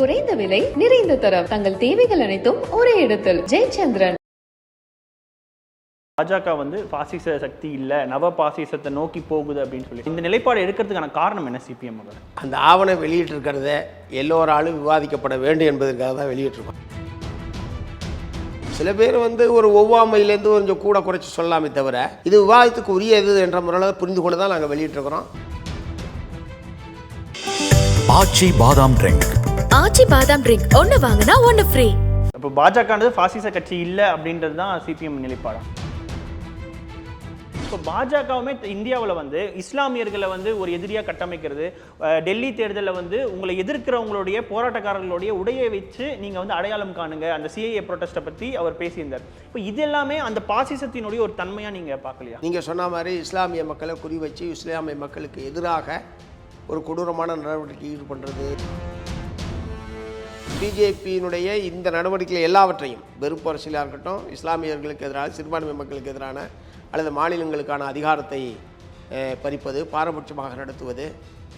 குறைந்த விலை நிறைந்த தரம். தங்கள் தேவைகள் அனைத்தும் ஒரே இடத்தில். ஜெயச்சந்திரன். பாஜக வந்து பாசிச சக்தி இல்ல நவ பாசிசத்தை நோக்கி போகுது அப்படின்னு சொல்லி. இந்த நிலைப்பாடு எடுக்கிறதுக்கான காரணம் என்ன சிபிஎம் அந்த ஆவணம் வெளியிட்டிருக்கிறத எல்லோராலும் விவாதிக்கப்பட வேண்டும் என்பதற்காக தான் வெளியிட்டிருக்கோம். சில பேர் வந்து ஒரு ஒவ்வாமையிலேருந்து கொஞ்சம் கூட குறைச்சி சொல்லலாமே தவிர இது விவாதத்துக்கு உரியது என்ற முறையில் புரிந்து கொண்டு தான் நாங்கள் வெளியிட்டிருக்கிறோம். ஆச்சி பாதாம் ட்ரிங்க் ஆச்சி பாதாம் ட்ரிங்க் ஒன்னு வாங்கினா ஒன்னு ஃப்ரீ இப்போ பாஜகன்றது பாசிச கட்சி இல்ல அப்படின்றது தான் சிபிஎம் நிலைப்பாடு. இப்போ பாஜகவுமே இந்தியாவில் வந்து இஸ்லாமியர்களை வந்து ஒரு எதிரியாக கட்டமைக்கிறது டெல்லி தேர்தலில் வந்து உங்களை எதிர்க்கிறவங்களுடைய போராட்டக்காரர்களுடைய உடையை வச்சு நீங்கள் வந்து அடையாளம் காணுங்க. அந்த சிஐஏ ப்ரொட்டஸ்ட்டை பற்றி அவர் பேசியிருந்தார். இப்போ இது எல்லாமே அந்த பாசிசத்தினுடைய ஒரு தன்மையாக நீங்கள் பார்க்கலையா? நீங்கள் சொன்ன மாதிரி இஸ்லாமிய மக்களை குறி வச்சு இஸ்லாமிய மக்களுக்கு எதிராக ஒரு கொடூரமான நடவடிக்கை ஈடுபடுறது. பிஜேபியினுடைய இந்த நடவடிக்கைகள் எல்லாவற்றையும் வெறுப்பு அரசியலாக இருக்கட்டும் இஸ்லாமியர்களுக்கு எதிராக சிறுபான்மை மக்களுக்கு எதிரான அல்லது மாநிலங்களுக்கான அதிகாரத்தை பறிப்பது பாரபட்சமாக நடத்துவது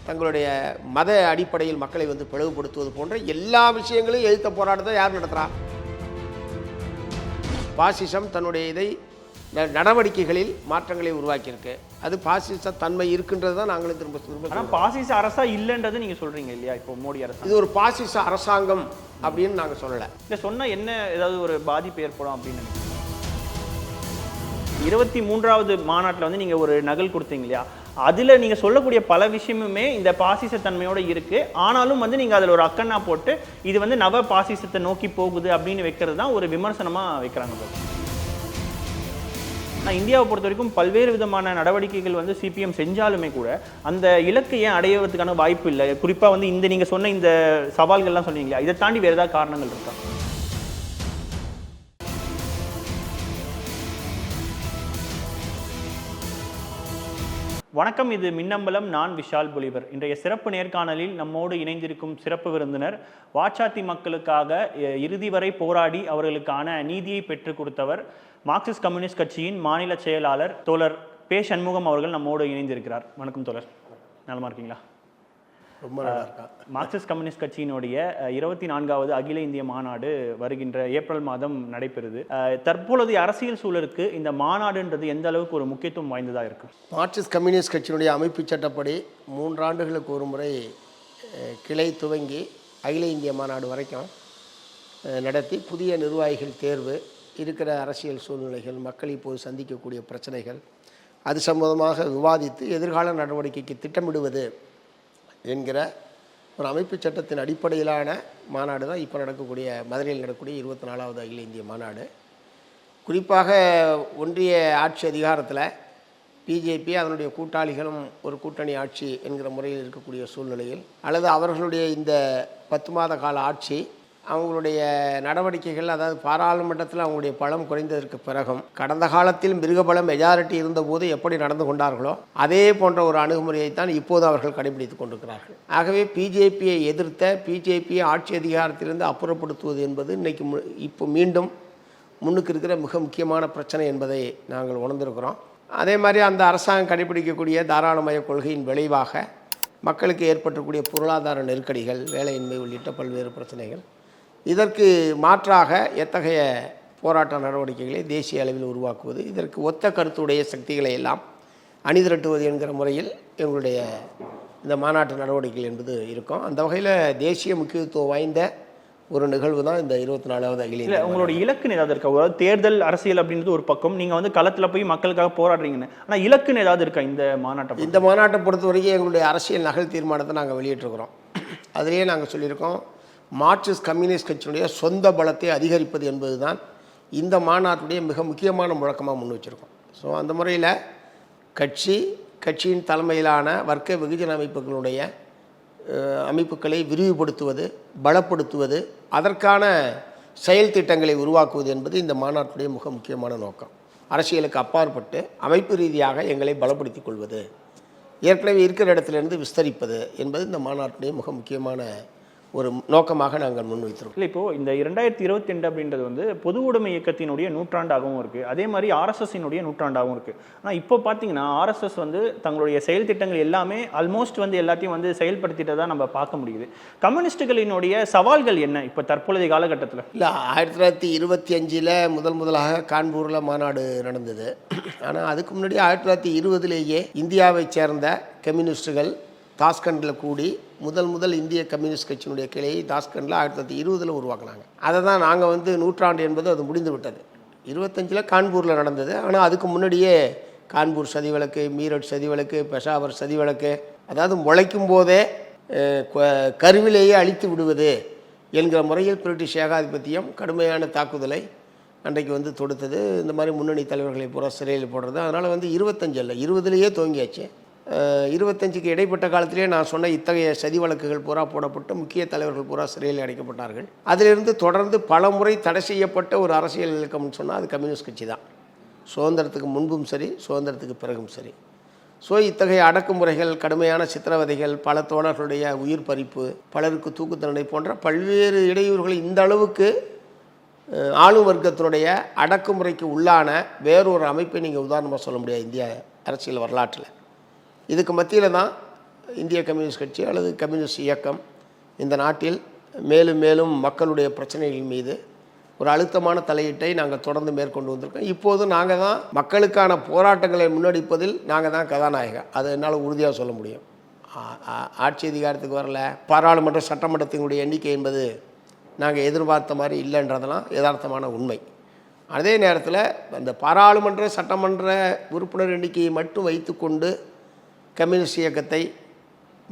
தங்களுடைய மத அடிப்படையில் மக்களை வந்து பிளவுபடுத்துவது போன்ற எல்லா விஷயங்களையும் எழுத்த போராட்டத்தை யார் நடத்துகிறா பாசிசம் தன்னுடைய இதை நடவடிக்கைகளில் மாற்றங்களை உருவாக்கியிருக்கு. அது பாசிச தன்மை இருக்கின்றது தான் நாங்களும் திரும்ப திரும்ப ஆனால். பாசிச அரசா இல்லைன்றது நீங்கள் சொல்கிறீங்க இல்லையா? இப்போ மோடி அரசு? இது ஒரு பாசிச அரசாங்கம் அப்படின்னு நாங்கள் சொல்லலை. இல்லை சொன்னால் என்ன ஏதாவது ஒரு பாதிப்பு ஏற்படும் அப்படின்னு இருபத்தி மூன்றாவது மாநாட்டில் வந்து நீங்கள் ஒரு நகல் கொடுத்தீங்க இல்லையா? அதில் நீங்கள் சொல்லக்கூடிய பல விஷயமுமே இந்த பாசிச தன்மையோட இருக்குது ஆனாலும் வந்து நீங்கள் அதில் ஒரு அக்கன்னா போட்டு இது வந்து நவ பாசிசத்தை நோக்கி போகுது அப்படின்னு வைக்கிறது தான் ஒரு விமர்சனமாக வைக்கிறாங்க. ஆனால் இந்தியாவை பொறுத்த வரைக்கும் பல்வேறு விதமான நடவடிக்கைகள் வந்து சிபிஎம் செஞ்சாலுமே கூட அந்த இலக்கை ஏன் அடையறதுக்கான வாய்ப்பு இல்லை? குறிப்பாக வந்து இந்த நீங்கள் சொன்ன இந்த சவால்கள்லாம் சொன்னீங்களா இதை தாண்டி வேறு ஏதாவது காரணங்கள் இருக்கா? வணக்கம் இது மின்னம்பலம். நான் விஷால் புலிவர். இன்றைய சிறப்பு நேர்காணலில் நம்மோடு இணைந்திருக்கும் சிறப்பு விருந்தினர் வாச்சாத்தி மக்களுக்காக இறுதி வரை போராடி அவர்களுக்கான நீதியை பெற்றுக் கொடுத்தவர் மார்க்சிஸ்ட் கம்யூனிஸ்ட் கட்சியின் மாநில செயலாளர் தோழர் பே சண்முகம் அவர்கள் நம்மோடு இணைந்திருக்கிறார். வணக்கம் தோழர். நலமா இருக்கீங்களா? ரொம்ப நல்லா இருக்கா? மார்க்சிஸ்ட் கம்யூனிஸ்ட் கட்சியினுடைய இருபத்தி நான்காவது அகில இந்திய மாநாடு வருகின்ற ஏப்ரல் மாதம் நடைபெறுது. அஹ், தற்பொழுதைய அரசியல் சூழலுக்கு இந்த மாநாடுன்றது எந்த அளவுக்கு ஒரு முக்கியத்துவம் வாய்ந்ததா இருக்கு மார்க்சிஸ்ட் கம்யூனிஸ்ட் கட்சியினுடைய அமைப்பு சட்டப்படி மூன்றாண்டுகளுக்கு ஒரு முறை கிளை துவங்கி அகில இந்திய மாநாடு வரைக்கும் நடத்தி புதிய நிர்வாகிகள் தேர்வு இருக்கிற அரசியல் சூழ்நிலைகள் மக்கள் இப்போது சந்திக்கக்கூடிய பிரச்சனைகள் அது சம்பந்தமாக விவாதித்து எதிர்கால நடவடிக்கைக்கு திட்டமிடுவது என்கிற ஒரு அமைப்பு சட்டத்தின் அடிப்படையிலான மாநாடு தான் இப்போ நடக்கக்கூடிய மதுரையில் நடக்கக்கூடிய இருபத்தி நாலாவது அகில இந்திய மாநாடு. குறிப்பாக ஒன்றிய ஆட்சி அதிகாரத்தில் பிஜேபி அதனுடைய கூட்டாளிகளும் ஒரு கூட்டணி ஆட்சி என்கிற முறையில் இருக்கக்கூடிய சூழ்நிலையில் அல்லது அவர்களுடைய இந்த பத்து மாத கால ஆட்சி அவங்களுடைய நடவடிக்கைகள் அதாவது பாராளுமன்றத்தில் அவங்களுடைய பலம் குறைந்ததற்கு பிறகும் கடந்த காலத்தில் மிருகபலம் மெஜாரிட்டி இருந்தபோது எப்படி நடந்து கொண்டார்களோ அதே போன்ற ஒரு அணுகுமுறையை தான் இப்போது அவர்கள் கடைபிடித்துக் கொண்டிருக்கிறார்கள். ஆகவே பிஜேபியை எதிர்த்த பிஜேபியை ஆட்சி அதிகாரத்திலிருந்து அப்புறப்படுத்துவது என்பது இன்றைக்கு இப்போ மீண்டும் முன்னுக்கு இருக்கிற மிக முக்கியமான பிரச்சனை என்பதை நாங்கள் உணர்ந்திருக்கிறோம். அதே மாதிரி அந்த அரசாங்கம் கடைபிடிக்கக்கூடிய தாராளமய கொள்கையின் விளைவாக மக்களுக்கு ஏற்பட்டக்கூடிய பொருளாதார நெருக்கடிகள் வேலையின்மை உள்ளிட்ட பல்வேறு பிரச்சனைகள் இதற்கு மாற்றாக எத்தகைய போராட்ட நடவடிக்கைகளை தேசிய அளவில் உருவாக்குவது? இதற்கு ஒத்த கருத்துடைய சக்திகளை எல்லாம் அணிதிரட்டுவது என்கிற முறையில் எங்களுடைய இந்த மாநாட்டு நடவடிக்கைகள் என்பது இருக்கும். அந்த வகையில் தேசிய முக்கியத்துவம் வாய்ந்த ஒரு நிகழ்வு தான் இந்த இருபத்தி நாலாவது அகில இல்ல உங்களோட இலக்குன்னு ஏதாவது இருக்கா? அதாவது தேர்தல் அரசியல் அப்படின்றது ஒரு பக்கம் நீங்க வந்து களத்துல போய் மக்களுக்காக போராடுறீங்கன்னு. ஆனா இலக்குன்னு ஏதாவது இருக்கா இந்த மாநாட்டை பொறுத்து? இந்த மாநாட்டை பொறுத்த வரைக்கும் எங்களுடைய அரசியல் நகல் தீர்மானத்தை நாங்கள் வெளியிட்டிருக்கிறோம். அதிலேயே நாங்கள் சொல்லியிருக்கோம் மார்க்சிஸ்ட் கம்யூனிஸ்ட் கட்சியினுடைய சொந்த பலத்தை அதிகரிப்பது என்பது தான் இந்த மாநாட்டுடைய மிக முக்கியமான முழக்கமாக முன் வச்சுருக்கோம். ஸோ அந்த முறையில் கட்சி கட்சியின் தலைமையிலான வர்க்க வெகுஜன அமைப்புகளுடைய அமைப்புகளை விரிவுபடுத்துவது பலப்படுத்துவது அதற்கான செயல் திட்டங்களை உருவாக்குவது என்பது இந்த மாநாட்டுடைய மிக முக்கியமான நோக்கம். அரசியலுக்கு அப்பாற்பட்டு அமைப்பு ரீதியாக எங்களை பலப்படுத்திக் கொள்வது ஏற்கனவே இருக்கிற இடத்துலேருந்து விஸ்தரிப்பது என்பது இந்த மாநாட்டுடைய மிக முக்கியமான ஒரு நோக்கமாக நாங்கள் முன்வைத்திருக்கோம் இல்லை இப்போ இந்த இரண்டாயிரத்தி இருபத்தி ரெண்டு அப்படின்றது வந்து பொது உடைமை இயக்கத்தினுடைய நூற்றாண்டாகவும் இருக்கு. அதே மாதிரி ஆர்எஸ்எஸ்ஸினுடைய நூற்றாண்டாகவும் இருக்கு. ஆனால் இப்போ பார்த்தீங்கன்னா ஆர்எஸ்எஸ் வந்து தங்களுடைய செயல் திட்டங்கள் எல்லாமே ஆல்மோஸ்ட் வந்து எல்லாத்தையும் வந்து செயல்படுத்திட்டதா நம்ம பார்க்க முடியுது. கம்யூனிஸ்டுகளினுடைய சவால்கள் என்ன இப்போ தற்பொழுதைய காலகட்டத்தில்? இல்லை ஆயிரத்தி தொள்ளாயிரத்தி இருபத்தி அஞ்சில் முதல் முதலாக கான்பூரில் மாநாடு நடந்தது. ஆனால் அதுக்கு முன்னாடி ஆயிரத்தி தொள்ளாயிரத்தி இருபதுலேயே இந்தியாவைச் சேர்ந்த கம்யூனிஸ்டுகள் தாஸ்கண்டில் கூடி முதல் முதல் இந்திய கம்யூனிஸ்ட் கட்சியினுடைய கிளையை தாஸ்கண்டில் ஆயிரத்தி தொள்ளாயிரத்தி இருபதில் உருவாக்குனாங்க. அதை தான் நாங்கள் வந்து நூற்றாண்டு என்பது அது முடிந்து விட்டது. இருபத்தஞ்சில் கான்பூரில் நடந்தது. ஆனால் அதுக்கு முன்னாடியே கான்பூர் சதி வழக்கு மீரட் சதி வழக்கு பெஷாவர் சதி வழக்கு அதாவது முளைக்கும் போதே கருவிலேயே அழித்து விடுவது என்கிற முறையில் பிரிட்டிஷ் ஏகாதிபத்தியம் கடுமையான தாக்குதலை அன்றைக்கு வந்து தொடுத்தது. இந்த மாதிரி முன்னணி தலைவர்களை பூரா சிறையில் போடுறது. அதனால் வந்து இருபத்தஞ்சு இல்லை இருபதுலேயே துவங்கியாச்சு. இருபத்தஞ்சுக்கு இடைப்பட்ட காலத்திலேயே நான் சொன்ன இத்தகைய சதி வழக்குகள் பூரா போடப்பட்டு முக்கிய தலைவர்கள் பூரா சிறையில் அடைக்கப்பட்டார்கள். அதிலிருந்து தொடர்ந்து பல முறை தடை செய்யப்பட்ட ஒரு அரசியல் இயக்கம்னு சொன்னால் அது கம்யூனிஸ்ட் கட்சி தான். சுதந்திரத்துக்கு முன்பும் சரி சுதந்திரத்துக்கு பிறகும் சரி. ஸோ இத்தகைய அடக்குமுறைகள் கடுமையான சித்திரவதைகள் பல தோழர்களுடைய உயிர் பறிப்பு பலருக்கு தூக்கு தண்டனை போன்ற பல்வேறு இடையூறுகளை இந்த அளவுக்கு ஆளும் வர்க்கத்தினுடைய அடக்குமுறைக்கு உள்ளான வேறொரு அமைப்பை நீங்கள் உதாரணமாக சொல்ல முடியாது இந்திய அரசியல் வரலாற்றில். இதுக்கு மத்தியில் தான் இந்திய கம்யூனிஸ்ட் கட்சி அல்லது கம்யூனிஸ்ட் இயக்கம் இந்த நாட்டில் மேலும் மேலும் மக்களுடைய பிரச்சனைகள் மீது ஒரு அழுத்தமான தலையீட்டை நாங்கள் தொடர்ந்து மேற்கொண்டு வந்திருக்கோம். இப்போது நாங்கள் தான் மக்களுக்கான போராட்டங்களை முன்னெடுப்பதில் நாங்கள் தான் கதாநாயகர். அதை என்னால் உறுதியாக சொல்ல முடியும். ஆட்சி அதிகாரத்துக்கு வரல. பாராளுமன்ற சட்டமன்றத்தினுடைய எண்ணிக்கை என்பது நாங்கள் எதிர்பார்த்த மாதிரி இல்லைன்றதெல்லாம் யதார்த்தமான உண்மை. அதே நேரத்தில் அந்த பாராளுமன்ற சட்டமன்ற உறுப்பினர் எண்ணிக்கையை மட்டும் வைத்துக்கொண்டு கம்யூனிஸ்ட் இயக்கத்தை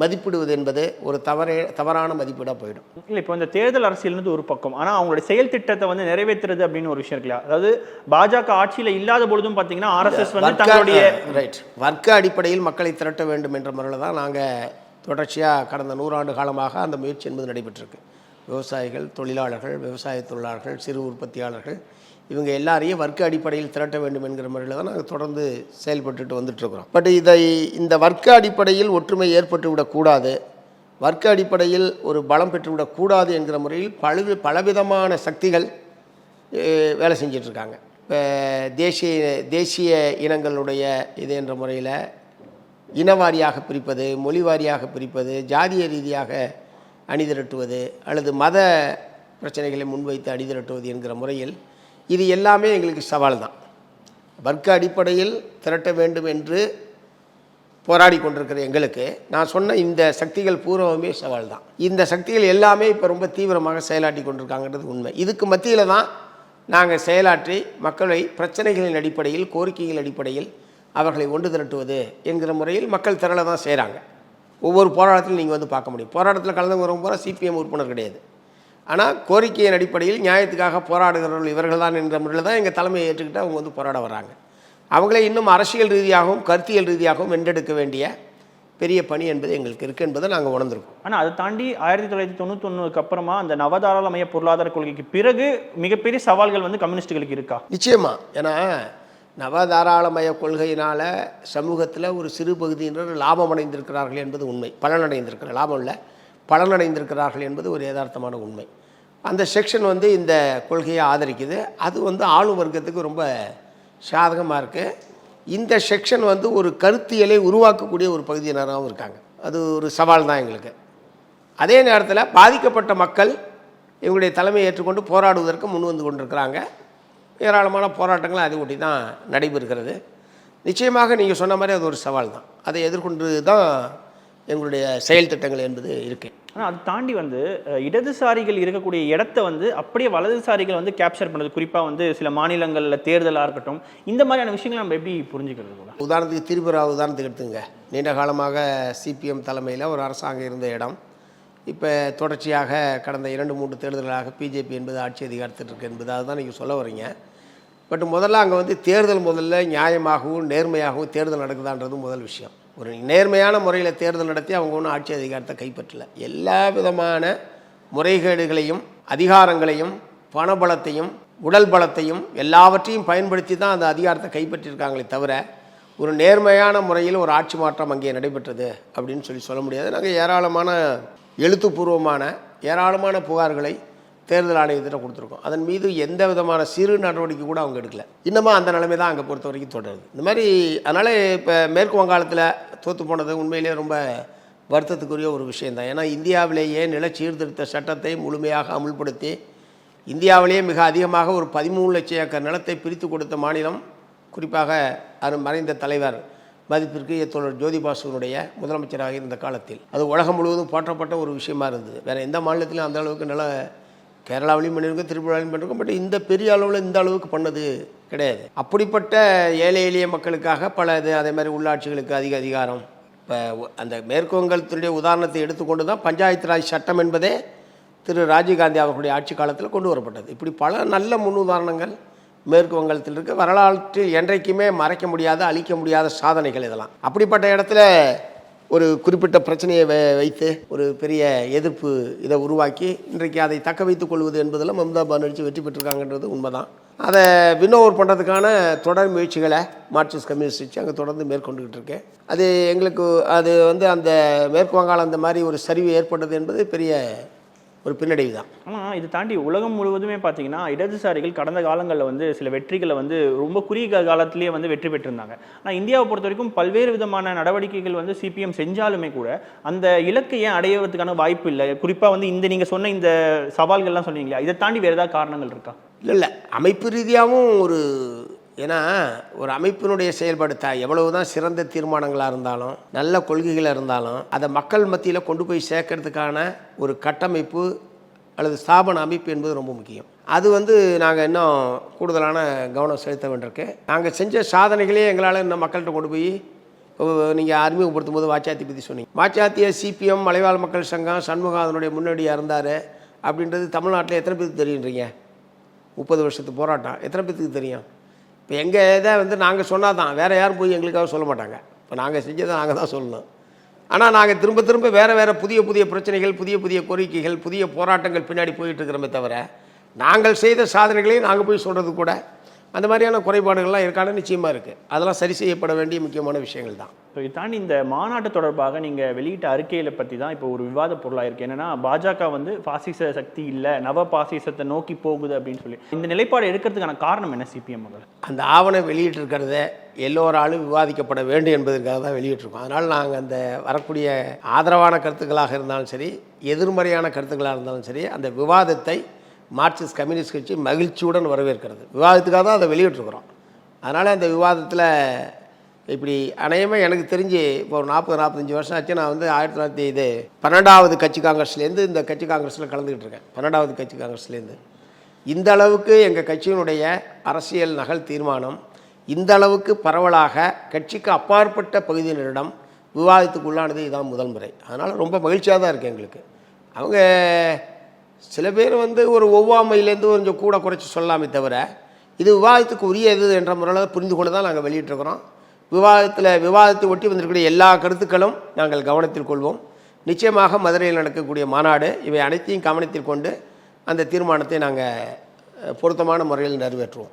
மதிப்பிடுவது என்பது ஒரு தவறே தவறான மதிப்பீடாக போயிடும். இல்லை இப்போ இந்த தேர்தல் அரசியல்னு ஒரு பக்கம். ஆனால் அவங்களுடைய செயல் திட்டத்தை வந்து நிறைவேற்றுறது அப்படின்னு ஒரு விஷயம் இருக்குல்ல. அதாவது பாஜக ஆட்சியில் இல்லாத பொழுதும் பார்த்தீங்கன்னா ஆர்எஸ்எஸ் வந்து தங்களுடைய ரைட் வர்க்க அடிப்படையில் மக்களை திரட்ட வேண்டும் என்ற முறையில் தான் நாங்கள் தொடர்ச்சியாக கடந்த நூறாண்டு காலமாக அந்த முயற்சி என்பது நடைபெற்றிருக்கு. விவசாயிகள் தொழிலாளர்கள் விவசாய தொழிலாளர்கள் சிறு உற்பத்தியாளர்கள் இவங்க எல்லாரையும் வர்க்க அடிப்படையில் திரட்ட வேண்டும் என்கிற முறையில் தான் நாங்கள் தொடர்ந்து செயல்பட்டுட்டு வந்துட்டுருக்குறோம். பட் இதை இந்த வர்க்க அடிப்படையில் ஒற்றுமை ஏற்பட்டு விடக்கூடாது வர்க்க அடிப்படையில் ஒரு பலம் பெற்றுவிடக்கூடாது என்கிற முறையில் பல பலவிதமான சக்திகள் வேலை செஞ்சிட்ருக்காங்க இப்போ தேசிய தேசிய இனங்களுடைய இது என்ற முறையில் இனவாரியாக பிரிப்பது மொழி வாரியாக பிரிப்பது ஜாதிய ரீதியாக அணிதிரட்டுவது அல்லது மத பிரச்சனைகளை முன்வைத்து அணிதிரட்டுவது என்கிற முறையில் இது எல்லாமே எங்களுக்கு சவால் தான். வர்க்க அடிப்படையில் திரட்ட வேண்டும் என்று போராடி கொண்டிருக்கிற எங்களுக்கு நான் சொன்ன இந்த சக்திகள் பூர்வமே சவால் தான். இந்த சக்திகள் எல்லாமே இப்போ ரொம்ப தீவிரமாக செயலாற்றி கொண்டிருக்காங்கன்றது உண்மை. இதுக்கு மத்தியில் தான் நாங்கள் செயலாற்றி மக்களை பிரச்சனைகளின் அடிப்படையில் கோரிக்கைகள் அடிப்படையில் அவர்களை ஒன்று திரட்டுவது என்கிற முறையில் மக்கள் திரள தான் செய்கிறாங்க ஒவ்வொரு போராட்டத்திலும் நீங்கள் வந்து பார்க்க முடியும். போராட்டத்தில் கலந்து வரும் பூரா சிபிஎம் உறுப்பினர் கிடையாது. ஆனால் கோரிக்கையின் அடிப்படையில் நியாயத்துக்காக போராடுகிறவர்கள் இவர்கள் தான் என்ற முறையில் தான் எங்கள் தலைமையை ஏற்றுக்கிட்டு அவங்க வந்து போராட வராங்க அவங்களே இன்னும் அரசியல் ரீதியாகவும் கருத்தியல் ரீதியாகவும் வென்றெடுக்க வேண்டிய பெரிய பணி என்பது எங்களுக்கு இருக்குது என்பதை நாங்கள் உணர்ந்திருக்கோம். ஆனால் அதை தாண்டி ஆயிரத்தி தொள்ளாயிரத்தி தொண்ணூத்தொன்னுக்கு அப்புறமா அந்த நவதாராளமய பொருளாதார கொள்கைக்கு பிறகு மிகப்பெரிய சவால்கள் வந்து கம்யூனிஸ்டுகளுக்கு இருக்கா? நிச்சயமா. ஏன்னா நவதாராளமய கொள்கையினால் சமூகத்தில் ஒரு சிறு பகுதியினர் லாபம் அடைந்திருக்கிறார்கள் என்பது உண்மை. பலனடைந்திருக்கிற லாபம் இல்லை. பலனடைந்திருக்கிறார்கள் என்பது ஒரு யதார்த்தமான உண்மை. அந்த செக்ஷன் வந்து இந்த கொள்கையை ஆதரிக்குது. அது வந்து ஆளும் வர்க்கத்துக்கு ரொம்ப சாதகமாக இருக்குது இந்த செக்ஷன் வந்து ஒரு கருத்தியலை உருவாக்கக்கூடிய ஒரு பகுதியினராகவும் இருக்காங்க. அது ஒரு சவால் தான் எங்களுக்கு. அதே நேரத்தில் பாதிக்கப்பட்ட மக்கள் இவங்களுடைய தலைமையை ஏற்றுக்கொண்டு போராடுவதற்கு முன் வந்து கொண்டிருக்கிறாங்க. ஏராளமான போராட்டங்கள் அதை ஒட்டி தான் நடைபெறுகிறது. நிச்சயமாக நீங்கள் சொன்ன மாதிரி அது ஒரு சவால் தான். அதை எதிர்கொண்டு தான் எங்களுடைய செயல் திட்டங்கள் என்பது இருக்குது ஆனால் அது தாண்டி வந்து இடதுசாரிகள் இருக்கக்கூடிய இடத்த வந்து அப்படியே வலதுசாரிகள் வந்து கேப்சர் பண்ணுறது குறிப்பாக வந்து சில மாநிலங்களில் தேர்தலாக இருக்கட்டும் இந்த மாதிரியான விஷயங்களை நம்ம எப்படி புரிஞ்சுக்கிறது கூட? உதாரணத்துக்கு திரிபுரா உதாரணத்துக்கு எடுத்துங்க நீண்ட காலமாக சிபிஎம் தலைமையில் ஒரு அரசாங்கம் இருந்த இடம். இப்போ தொடர்ச்சியாக கடந்த இரண்டு மூன்று தேர்தல்களாக பிஜேபி என்பது ஆட்சி அதிகாரத்தில் இருக்குது என்பது அதுதான் நீங்கள் சொல்ல வரீங்க. பட் முதல்ல அங்கே வந்து தேர்தல் முதல்ல நியாயமாகவும் நேர்மையாகவும் தேர்தல் நடக்குதான்றது முதல் விஷயம். ஒரு நேர்மையான முறையில் தேர்தல் நடத்தி அவங்க ஒன்றும் ஆட்சி அதிகாரத்தை கைப்பற்றல. எல்லா விதமான முறைகேடுகளையும் அதிகாரங்களையும் பணபலத்தையும் உடல் பலத்தையும் எல்லாவற்றையும் பயன்படுத்தி தான் அந்த அதிகாரத்தை கைப்பற்றியிருக்காங்களே தவிர ஒரு நேர்மையான முறையில் ஒரு ஆட்சி மாற்றம் அங்கே நடைபெற்றது அப்படின்னு சொல்லி சொல்ல முடியாது. நாங்கள் ஏராளமான எழுத்துப்பூர்வமான ஏராளமான புகார்களை தேர்தல் ஆணையத்திட்ட கொடுத்துருக்கோம். அதன் மீது எந்த விதமான சிறு நடவடிக்கை கூட அவங்க எடுக்கல. இன்னமும் அந்த நிலைமை தான் அங்கே பொறுத்த வரைக்கும் தொடருது. இந்த மாதிரி அதனால் இப்போ மேற்கு வங்காளத்தில் தோற்று போனது உண்மையிலேயே ரொம்ப வருத்தத்துக்குரிய ஒரு விஷயந்தான் ஏன்னா இந்தியாவிலேயே நில சீர்திருத்த சட்டத்தை முழுமையாக அமுல்படுத்தி இந்தியாவிலேயே மிக அதிகமாக ஒரு பதிமூணு லட்சம் ஏக்கர் நிலத்தை பிரித்து கொடுத்த மாநிலம் குறிப்பாக அரு மறைந்த தலைவர் மதிப்பிற்குரிய தோழர் ஜோதி பாசுவனுடைய முதலமைச்சராக இருந்த காலத்தில். அது உலகம் முழுவதும் போற்றப்பட்ட ஒரு விஷயமா இருந்தது. வேறு எந்த மாநிலத்திலும் அந்த அளவுக்கு நில கேரளாவிலையும் பண்ணியிருக்கோம் திரிபுராவிலையும் பண்ணியிருக்கோம் பட் இந்த பெரிய அளவில் இந்த அளவுக்கு பண்ணது கிடையாது. அப்படிப்பட்ட ஏழை எளிய மக்களுக்காக பல இது அதே மாதிரி உள்ளாட்சிகளுக்கு அதிக அதிகாரம். இப்போ அந்த மேற்குவங்கத்தினுடைய உதாரணத்தை எடுத்துக்கொண்டு தான் பஞ்சாயத்து ராஜ் சட்டம் என்பதே திரு ராஜீவ்காந்தி அவர்களுடைய ஆட்சி காலத்தில் கொண்டு வரப்பட்டது. இப்படி பல நல்ல முன்னுதாரணங்கள் மேற்கு வங்கத்தில் இருக்க. வரலாற்றில் என்றைக்குமே மறைக்க முடியாத அழிக்க முடியாத சாதனைகள் இதெல்லாம். அப்படிப்பட்ட இடத்துல ஒரு குறிப்பிட்ட பிரச்சனையை வை வைத்து ஒரு பெரிய எதிர்ப்பு இதை உருவாக்கி இன்றைக்கு அதை தக்க வைத்துக் கொள்வது என்பதில் மம்தா பானர்ஜி வெற்றி பெற்றிருக்காங்கன்றது உண்மைதான். அதை வின்னோவர் பண்ணுறதுக்கான தொடர் முயற்சிகளை மார்க்சிஸ்ட் கம்யூனிஸ்ட் கட்சி அங்கே தொடர்ந்து மேற்கொண்டுகிட்டு இருக்கேன் அது எங்களுக்கு அது வந்து அந்த மேற்கு வங்காளம் அந்த மாதிரி ஒரு சரிவு ஏற்பட்டது என்பது பெரிய ஒரு பின்னடைவு தான். ஆனால் இது தாண்டி உலகம் முழுவதுமே பார்த்தீங்கன்னா இடதுசாரிகள் கடந்த காலங்களில் வந்து சில வெற்றிகளை வந்து ரொம்ப குறுகிய காலத்திலேயே வந்து வெற்றி பெற்றிருந்தாங்க. ஆனால் இந்தியாவை பொறுத்த வரைக்கும் பல்வேறு விதமான நடவடிக்கைகள் வந்து சிபிஎம் செஞ்சாலுமே கூட அந்த இலக்கை ஏன் அடையிறதுக்கான வாய்ப்பு இல்லை? குறிப்பாக வந்து இந்த நீங்கள் சொன்ன இந்த சவால்கள்லாம் சொன்னீங்களா இதை தாண்டி வேறு ஏதாவது காரணங்கள் இருக்கா? இல்லை இல்லை. அமைப்பு ரீதியாகவும் ஒரு ஏன்னா ஒரு அமைப்பினுடைய செயல்பாடு த எவ்வளவு தான் சிறந்த தீர்மானங்களாக இருந்தாலும் நல்ல கொள்கைகளாக இருந்தாலும் அதை மக்கள் மத்தியில் கொண்டு போய் சேர்க்கறதுக்கான ஒரு கட்டமைப்பு அல்லது ஸ்தாபன அமைப்பு என்பது ரொம்ப முக்கியம். அது வந்து நாங்கள் இன்னும் கூடுதலான கவனம் செலுத்த வேண்டியிருக்கு. நாங்கள் செஞ்ச சாதனைகளே எங்களால் இன்னும் மக்கள்கிட்ட கொண்டு போய் நீங்கள் அறிமுகப்படுத்தும் போது வாச்சாத்தி பற்றி சொன்னீங்க. வாச்சாத்திய சிபிஎம் மலைவாழ் மக்கள் சங்கம் சண்முகம் அதனுடைய முன்னோடியாக இருந்தார். அப்படின்றது தமிழ்நாட்டில் எத்தனை பேருக்கு தெரியுன்றீங்க? முப்பது வருஷத்து போராட்டம். எத்தனை பேத்துக்கு தெரியும்? இப்போ எங்கள் இதை வந்து நாங்கள் சொன்னால் தான் வேறு யாரும் போய் எங்களுக்காக சொல்ல மாட்டாங்க. இப்போ நாங்கள் செஞ்சதை நாங்கள் தான் சொல்லணும். ஆனால் நாங்கள் திரும்ப திரும்ப வேறு வேறு புதிய புதிய பிரச்சனைகள் புதிய புதிய கோரிக்கைகள் புதிய போராட்டங்கள் பின்னாடி போயிட்டுருக்கிறோமே தவிர நாங்கள் செய்த சாதனைகளையும் நாங்கள் போய் சொல்கிறது கூட அந்த மாதிரியான குறைபாடுகள்லாம் இருக்கான்னு நிச்சயமாக இருக்குது அதெல்லாம் சரி செய்யப்பட வேண்டிய முக்கியமான விஷயங்கள் தான். ஸோ இது தாண்டி இந்த மாநாட்டு தொடர்பாக நீங்கள் வெளியிட்ட அறிக்கையில பற்றி தான் இப்போ ஒரு விவாத பொருளாக இருக்குது என்னன்னா பாஜக வந்து பாசிச சக்தி இல்லை நவ பாசிசத்தை நோக்கி போகுது அப்படின்னு சொல்லி. இந்த நிலைப்பாடு எடுக்கிறதுக்கான காரணம் என்ன சிபிஎம் முதல்ல அந்த ஆவணம் வெளியிட்டிருக்கிறத எல்லோராலும் விவாதிக்கப்பட வேண்டும் என்பதற்காக தான் வெளியிட்டிருக்கோம். அதனால் நாங்கள் அந்த வரக்கூடிய ஆதரவான கருத்துக்களாக இருந்தாலும் சரி எதிர்மறையான கருத்துக்களாக இருந்தாலும் சரி அந்த விவாதத்தை மார்க்சிஸ்ட் கம்யூனிஸ்ட் கட்சி மகிழ்ச்சியுடன் வரவேற்கிறது. விவாதத்துக்காக தான் அதை வெளியிட்டிருக்கிறோம். அதனால் அந்த விவாதத்தில் இப்படி அனையமே எனக்கு தெரிஞ்சு இப்போ ஒரு நாற்பது நாற்பத்தஞ்சு வருஷம் ஆச்சு. நான் வந்து ஆயிரத்தி தொள்ளாயிரத்தி இது பன்னெண்டாவது கட்சி காங்கிரஸ்லேருந்து இந்த கட்சி காங்கிரஸில் கலந்துக்கிட்டு இருக்கேன். பன்னெண்டாவது கட்சி காங்கிரஸ்லேருந்து. இந்த அளவுக்கு எங்கள் கட்சியினுடைய அரசியல் நகல் தீர்மானம் இந்த அளவுக்கு பரவலாக கட்சிக்கு அப்பாற்பட்ட பகுதியினரிடம் விவாதத்துக்கு உள்ளானது இதுதான் முதல் முறை. அதனால் ரொம்ப மகிழ்ச்சியாக தான் இருக்குது எங்களுக்கு. அவங்க சில பேர் வந்து ஒரு ஒவ்வாமையிலேருந்து கொஞ்சம் கூட குறைச்சி சொல்லலாமே தவிர இது விவாதத்துக்கு உரியது என்ற முறையில் புரிந்து கொண்டு தான் நாங்கள் வெளியிட்டிருக்கிறோம். விவாதத்தில் விவாதத்தை ஒட்டி வந்திருக்கக்கூடிய எல்லா கருத்துக்களும் நாங்கள் கவனத்தில் கொள்வோம். நிச்சயமாக மதுரையில் நடக்கக்கூடிய மாநாடு இவை அனைத்தையும் கவனத்தில் கொண்டு அந்த தீர்மானத்தை நாங்கள் பொருத்தமான முறையில் நிறைவேற்றுவோம்.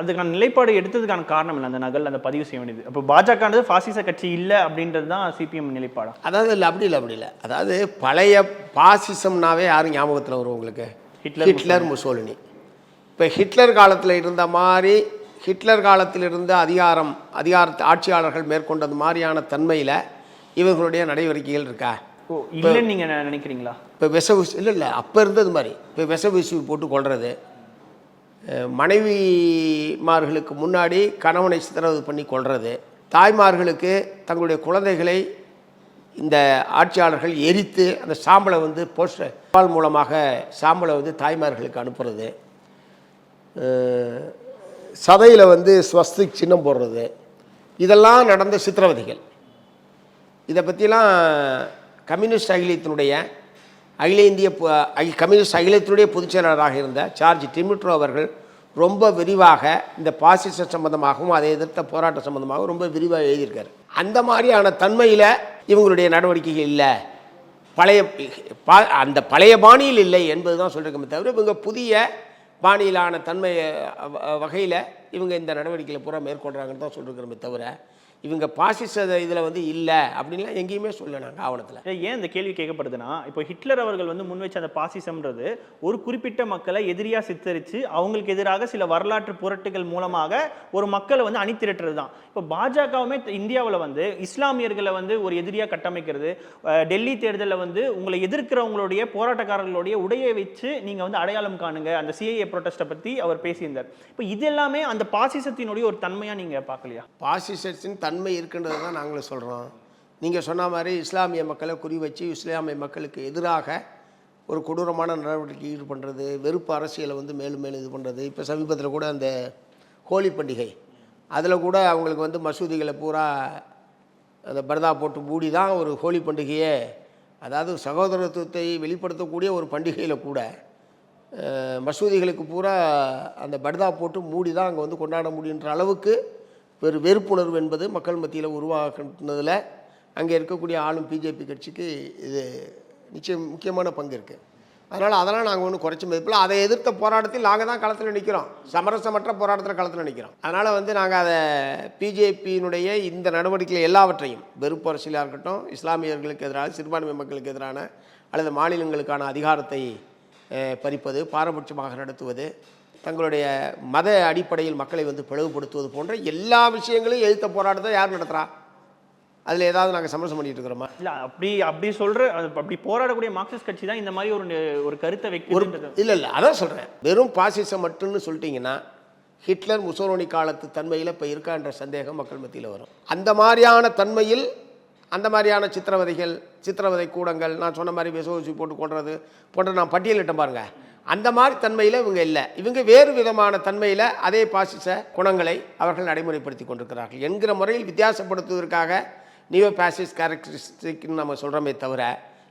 அதுக்கான நிலைப்பாடு எடுத்ததுக்கான காரணம் இல்லை அந்த நகல் அந்த பதிவு செய்ய வேண்டியது. அப்போ பாஜகன்றது பாசிச கட்சி இல்லை அப்படின்றது தான் சிபிஎம் நிலைப்பாடா? அதாவது இல்லை அப்படி இல்லை அப்படி இல்லை. அதாவது பழைய பாசிசம்னாவே யாரும் ஞாபகத்தில் வரும் உங்களுக்கு? Hitler, Hitler Mussolini. இப்போ ஹிட்லர் காலத்தில் இருந்த மாதிரி ஹிட்லர் காலத்தில் இருந்த அதிகாரம் அதிகார ஆட்சியாளர்கள் மேற்கொண்டது மாதிரியான தன்மையில் இவர்களுடைய நடவடிக்கைகள் இருக்கா? இல்லைன்னு நீங்கள் நினைக்கிறீங்களா? இப்போ விஷ இல்லை இல்லை அப்போ இருந்தது மாதிரி. இப்போ விஷ ஊசி போட்டு கொள்வது மனைவிமார்களுக்கு முன்னாடி கணவனை சித்திரவதை பண்ணி கொள்வது தாய்மார்களுக்கு தங்களுடைய குழந்தைகளை இந்த ஆட்சியாளர்கள் எரித்து அந்த சாம்பலை வந்து போஸ்டர் பால் மூலமாக சாம்பலை வந்து தாய்மார்களுக்கு அனுப்புறது சதையில் வந்து ஸ்வஸ்திக் சின்னம் போடுறது இதெல்லாம் நடந்த சித்திரவதைகள். இதை பற்றிலாம் கம்யூனிஸ்ட் அகிலத்தினுடைய அகில இந்திய கம்யூனிஸ்ட் அகிலத்தினுடைய பொதுச் செயலாளராக இருந்த சார்ஜ் டிமிட்ரோ அவர்கள் ரொம்ப விரிவாக இந்த பாசிச சம்பந்தமாகவும் அதை எதிர்த்த போராட்ட சம்பந்தமாகவும் ரொம்ப விரிவாக எழுதியிருக்காரு. அந்த மாதிரியான தன்மையில் இவங்களுடைய நடவடிக்கைகள் இல்லை. பழைய பா அந்த பழைய பாணியில் இல்லை என்பது தான் சொல்லியிருக்கோமே தவிர இவங்க புதிய பாணியிலான தன்மை வகையில் இவங்க இந்த நடவடிக்கைகளை பூரா மேற்கொள்கிறாங்கன்னு தான் சொல்லியிருக்கிறோமே தவிர இவங்க பாசிச இதில் வந்து இல்லை அப்படின்லாம் எங்கேயுமே சொல்ல நாங்கள் ஆவணத்தில். ஏன் இந்த கேள்வி கேட்கப்படுதுன்னா இப்போ ஹிட்லர் அவர்கள் வந்து முன்வைச்ச அந்த பாசிசம்ன்றது ஒரு குறிப்பிட்ட மக்களை எதிரியா சித்தரிச்சு அவங்களுக்கு எதிராக சில வரலாற்று புரட்டுகள் மூலமாக ஒரு மக்களை வந்து அணிதிரட்டுறது தான் இப்போ பாஜகவுமே இந்தியாவில் வந்து இஸ்லாமியர்களை வந்து ஒரு எதிரியா கட்டமைக்கிறது டெல்லி தேர்தலில் வந்து உங்களை எதிர்க்கிறவங்களுடைய போராட்டக்காரர்களுடைய உடையை வச்சு நீங்க வந்து அடையாளம் காணுங்க அந்த சிஐஏ ப்ரொட்டஸ்ட்டை பத்தி அவர் பேசியிருந்தார். இப்போ இது எல்லாமே அந்த பாசிசத்தினுடைய ஒரு தன்மையா நீங்க பார்க்கலையா? பாசிசத்தின் தன்மை இருக்கின்றது தான் நாங்களும் சொல்கிறோம் நீங்கள் சொன்ன மாதிரி இஸ்லாமிய மக்களை குறி வச்சு இஸ்லாமிய மக்களுக்கு எதிராக ஒரு கொடூரமான நடவடிக்கை ஈடு பண்ணுறது வெறுப்பு அரசியலை வந்து மேலும் மேலும் இது பண்ணுறது இப்போ சமீபத்தில் கூட அந்த ஹோலி பண்டிகை அதில் கூட அவங்களுக்கு வந்து மசூதிகளை பூரா அந்த பரதா போட்டு மூடி தான் ஒரு ஹோலி பண்டிகையே அதாவது சகோதரத்துவத்தை வெளிப்படுத்தக்கூடிய ஒரு பண்டிகையில் கூட மசூதிகளுக்கு பூரா அந்த பர்தா போட்டு மூடி தான் அங்கே வந்து கொண்டாட முடியுன்ற அளவுக்கு வெறு வெறுப்புணர்வு என்பது மக்கள் மத்தியில் உருவாக்குனதில் அங்கே இருக்கக்கூடிய ஆளும் பிஜேபி கட்சிக்கு இது நிச்சயம் முக்கியமான பங்கு இருக்குது அதனால் அதெல்லாம் நாங்கள் ஒன்றும் குறைச்சி மதிப்பில் அதை எதிர்த்த போராட்டத்தில் நாங்கள் தான் களத்தில் நிற்கிறோம் சமரசமற்ற போராட்டத்தில் களத்தில் நிற்கிறோம் அதனால் வந்து நாங்கள் அதை பிஜேபியினுடைய இந்த நடவடிக்கைகள் எல்லாவற்றையும் வெறுப்பு அரசியலாக இருக்கட்டும் இஸ்லாமியர்களுக்கு எதிராக சிறுபான்மை மக்களுக்கு எதிரான அல்லது மாநிலங்களுக்கான அதிகாரத்தை பறிப்பது பாரபட்சமாக நடத்துவது தங்களுடைய மத அடிப்படையில் மக்களை வந்து பிளவுபடுத்துவது போன்ற எல்லா விஷயங்களையும் எதிர்த்த போராட்டத்தை யார் நடத்துகிறா அதில் ஏதாவது நாங்கள் சமரசம் பண்ணிட்டு இருக்கிறோமா? இல்ல அப்படி அப்படி சொல்ற அது அப்படி போராடக்கூடிய மார்க்சிஸ்ட் கட்சி தான் இந்த மாதிரி ஒரு ஒரு கருத்தை ஒரு வைக்கிறது இல்லை இல்லை அதான் சொல்கிறேன் வெறும் பாசிசம் மட்டும்னு சொல்லிட்டீங்கன்னா ஹிட்லர் முசோலோனி காலத்து தன்மையில் இப்போ இருக்கான்ற சந்தேகம் மக்கள் மத்தியில் வரும். அந்த மாதிரியான தன்மையில் அந்த மாதிரியான சித்திரவதைகள் சித்திரவதை கூடங்கள் நான் சொன்ன மாதிரி விசோசி போட்டு கொள்வது போன்ற நான் பட்டியலிட்டேன் பாருங்க. அந்த மாதிரி தன்மையில் இவங்க இல்லை. இவங்க வேறு விதமான தன்மையில் அதே பாசிச குணங்களை அவர்கள் நடைமுறைப்படுத்தி கொண்டிருக்கிறார்கள். என்கிற முறையில் வித்தியாசப்படுத்துவதற்காக நியோ பாசிஸ் கேரக்டரிஸ்டிக்னு நம்ம சொல்கிறோமே தவிர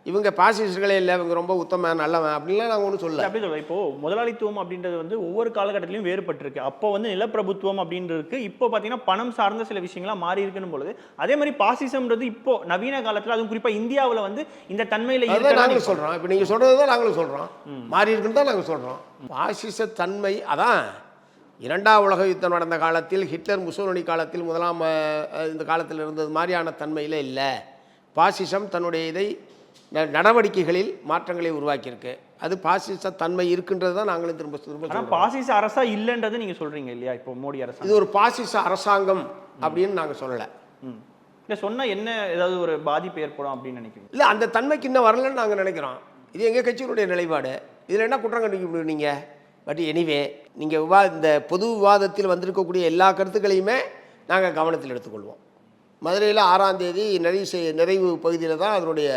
இவங்க பாசிஸ்டுகளே இல்லை இவங்க ரொம்ப உத்தமன் நல்லவன் அப்படின்லாம் நாங்கள் ஒன்றும் சொல்லல. அப்படி சொல்ல இப்போ முதலாளித்துவம் அப்படின்றது வந்து ஒவ்வொரு காலகட்டத்திலையும் வேறுபட்டிருக்கு. அப்போ வந்து நிலப்பிரபுத்துவம் அப்படின்றது இப்போ பார்த்தீங்கன்னா பணம் சார்ந்த சில விஷயங்களா மாறி இருக்குன்னு பொழுது அதே மாதிரி பாசிசம்ன்றது இப்போ நவீன காலத்துல அதுவும் குறிப்பா இந்தியாவுல வந்து இந்த தன்மையில நாங்களும் நீங்க சொல்கிறோம் இப்போ நீங்கள் சொல்கிறது தான் நாங்களும் சொல்கிறோம் மாறி இருக்குன்னு தான் நாங்கள் சொல்கிறோம் பாசிச தன்மை அதான் இரண்டாம் உலக யுத்தம் நடந்த காலத்தில் ஹிட்லர் முசோலினி காலத்தில் முதலாம் இந்த காலத்தில் இருந்தது மாதிரியான தன்மையில் இல்லை. பாசிசம் தன்னுடைய இதை நடவடிக்கைகளில் மாற்றங்களை உருவாக்கியிருக்கு. அது பாசிச தன்மை இருக்குன்றது தான் நாங்களும் திரும்ப திரும்ப. பாசிச அரசா இல்லைன்றது நீங்க சொல்றீங்க இல்லையா? இப்போ மோடி அரசு இது ஒரு பாசிச அரசாங்கம் அப்படின்னு நாங்கள் சொல்லலை. இல்ல சொன்னா என்ன ஏதாவது ஒரு பாதிப்பு ஏற்படும் அப்படின்னு நினைக்கிறீங்க? இல்லை அந்த தன்மைக்கு இன்னும் வரலன்னு நாங்கள் நினைக்கிறோம். இது எங்கள் கட்சியினுடைய நிலைப்பாடு. இதில் என்ன குற்றம் கண்டுபிடிக்க நீங்கள் பட் எனிவே நீங்கள் விவா இந்த பொது விவாதத்தில் வந்திருக்கக்கூடிய எல்லா கருத்துக்களையுமே நாங்கள் கவனத்தில் எடுத்துக்கொள்வோம். மதுரையில் ஆறாம் தேதி நிறைவு செய் நிறைவு பகுதியில் தான் அதனுடைய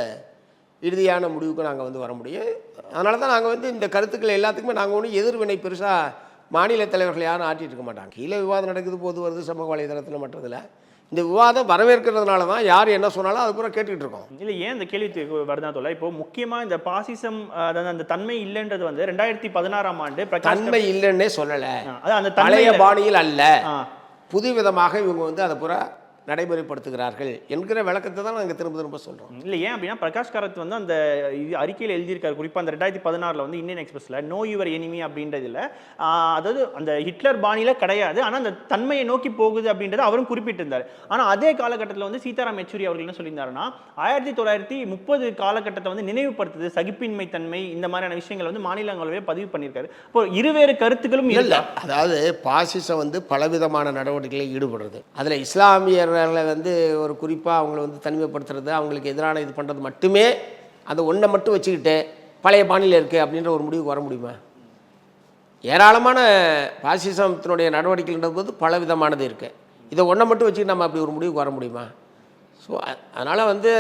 இறுதியான முடிவுக்கு நாங்கள் வந்து வர முடியும். அதனால தான் நாங்கள் வந்து இந்த கருத்துக்கள் எல்லாத்துக்குமே நாங்கள் ஒன்றும் எதிர்வினை பெருசாக மாநில தலைவர்கள் யாரும் ஆட்டிட்டு இருக்க மாட்டாங்க. கீழே விவாதம் நடக்குது போது வருது சமூக வலைதளத்தில் மற்றதில். இந்த விவாதம் வரவேற்கிறதுனால தான் யார் என்ன சொன்னாலும் அது பூரா கேட்டுக்கிட்டு இருக்கோம். இல்ல ஏன் இந்த கேள்வி தே- வருதுன்னா தோல இப்போ முக்கியமா இந்த பாசிசம் அதாவது அந்த தன்மை இல்லைன்றது வந்து ரெண்டாயிரத்தி பதினாறாம் ஆண்டு தன்மை இல்லைன்னே சொல்லலை. ஆ, அதான் அந்த பழைய பாணியில் அல்ல. புது விதமாக இவங்க வந்து அதை பூரா நடைமுறைப்படுத்துகிறார்கள் என்கிற விளக்கத்தை தான் நாங்கள் திரும்ப திரும்ப சொல்கிறோம் இல்ல ஏன் அப்படின்னா பிரகாஷ் காரத் வந்து அந்த இது அறிக்கையில் எழுதியிருக்காரு. குறிப்பா அந்த ரெண்டாயிரத்தி பதினாறுல வந்து இந்தியன் எக்ஸ்பிரஸ்ல நோ யுவர் எனிமி அப்படின்றதுல அதாவது அந்த ஹிட்லர் பாணியில கிடையாது. ஆனா அந்த தன்மையை நோக்கி போகுது அப்படின்றத அவரும் குறிப்பிட்டிருந்தார். ஆனா அதே காலகட்டத்தில் வந்து சீதாராம் யெச்சூரி அவர்கள் என்ன சொல்லியிருந்தாருன்னா ஆயிரத்தி தொள்ளாயிரத்தி முப்பது காலகட்டத்தை வந்து நினைவுபடுத்துது. சகிப்பின்மை தன்மை இந்த மாதிரியான விஷயங்கள் வந்து மாநிலங்களவே பதிவு பண்ணியிருக்காரு. இப்போ இருவேறு கருத்துக்களும் இல்லை அதாவது பாசிசம் வந்து பலவிதமான நடவடிக்கைகளில் ஈடுபடுறது. அதில் இஸ்லாமியர்களை வந்து ஒரு குறிப்பாக அவங்கள வந்து தனிமைப்படுத்துறது அவங்களுக்கு எதிரான இது பண்ணுறது மட்டுமே அந்த ஒன்றை மட்டும் வச்சுக்கிட்டு பழைய பாணியில் இருக்குது அப்படின்ற ஒரு முடிவுக்கு வர முடியுமா? ஏராளமான பாசிசத்தினுடைய நடவடிக்கைகள் போது பல விதமானது இருக்குது இதை ஒன்றை மட்டும் வச்சுக்கிட்டு நம்ம அப்படி ஒரு முடிவுக்கு வர முடியுமா? ஸோ அதனால் வந்து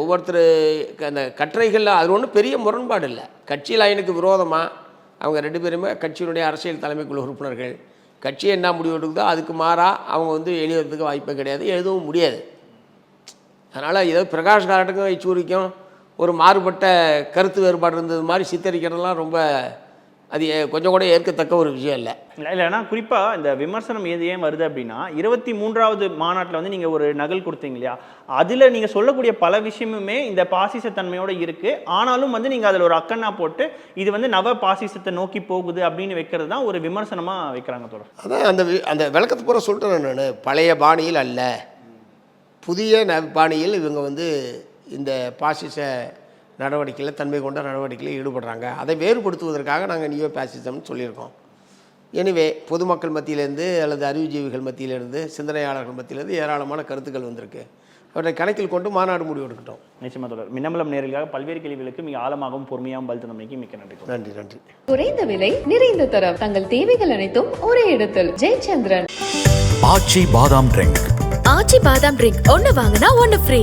ஒவ்வொருத்தர் அந்த கட்டுரைகளில் அது ஒன்றும் பெரிய முரண்பாடு இல்லை. கட்சி லைனுக்கு விரோதமாக அவங்க ரெண்டு பேருமே கட்சியினுடைய அரசியல் தலைமைக்குழு உறுப்பினர்கள் கட்சி என்ன முடிவு எடுக்குதோ அதுக்கு மாறாக அவங்க வந்து எழுதுறதுக்கு வாய்ப்பே கிடையாது எழுதவும் முடியாது. அதனால் ஏதோ பிரகாஷ் காரட்டுக்கும் யெச்சூரிக்கும் ஒரு மாறுபட்ட கருத்து வேறுபாடு இருந்தது மாதிரி சித்தரிக்கிறதெல்லாம் ரொம்ப அது கொஞ்சம் கூட ஏற்கத்தக்க ஒரு விஷயம் இல்லை. இல்ல இல்லைன்னா குறிப்பா இந்த விமர்சனம் எது ஏன் வருது அப்படின்னா இருபத்தி மூன்றாவது மாநாட்டில் வந்து நீங்க ஒரு நகல் கொடுத்தீங்க இல்லையா? அதுல நீங்க சொல்லக்கூடிய பல விஷயமுமே இந்த பாசிச தன்மையோட இருக்கு. ஆனாலும் வந்து நீங்க அதுல ஒரு அக்கன்னா போட்டு இது வந்து நவ பாசிசத்தை நோக்கி போகுது அப்படின்னு வைக்கிறது தான் ஒரு விமர்சனமா வைக்கிறாங்க தொடர் அதான் அந்த அந்த விளக்கத்தை பூரா சொல்லிட்டேன் நான். பழைய பாணியில் அல்ல. புதிய ந பாணியில் இவங்க வந்து இந்த பாசிச நடவடிக்கையில் தன்மை கொண்ட நடவடிக்கையில் ஈடுபடுறாங்க. அதை வேறுபடுத்துவதற்காக நாங்கள் நியோ பாசிசம்னு சொல்லியிருக்கோம். எனிவே பொதுமக்கள் மத்தியிலேருந்து அல்லது அறிவுஜீவிகள் மத்தியிலேருந்து சிந்தனையாளர்கள் மத்தியிலேருந்து ஏராளமான கருத்துக்கள் வந்திருக்கு. அவற்றை கணக்கில் கொண்டு மாநாடு முடிவெடுக்கட்டும். நிச்சயமா தொடர் மின்னம்பலம் நேரலுக்காக பல்வேறு கேள்விகளுக்கு மிக ஆழமாகவும் பொறுமையாகவும் பதில் தந்தமைக்கு மிக்க நன்றி. நன்றி நன்றி. குறைந்த விலை நிறைந்த தரம். தங்கள் தேவைகள் அனைத்தும் ஒரே இடத்தில். ஜெயச்சந்திரன். ஆச்சி பாதாம் ட்ரிங்க் ஆச்சி பாதாம் ட்ரிங்க் ஒன்னு வாங்கினா ஒன்னு ஃப்ரீ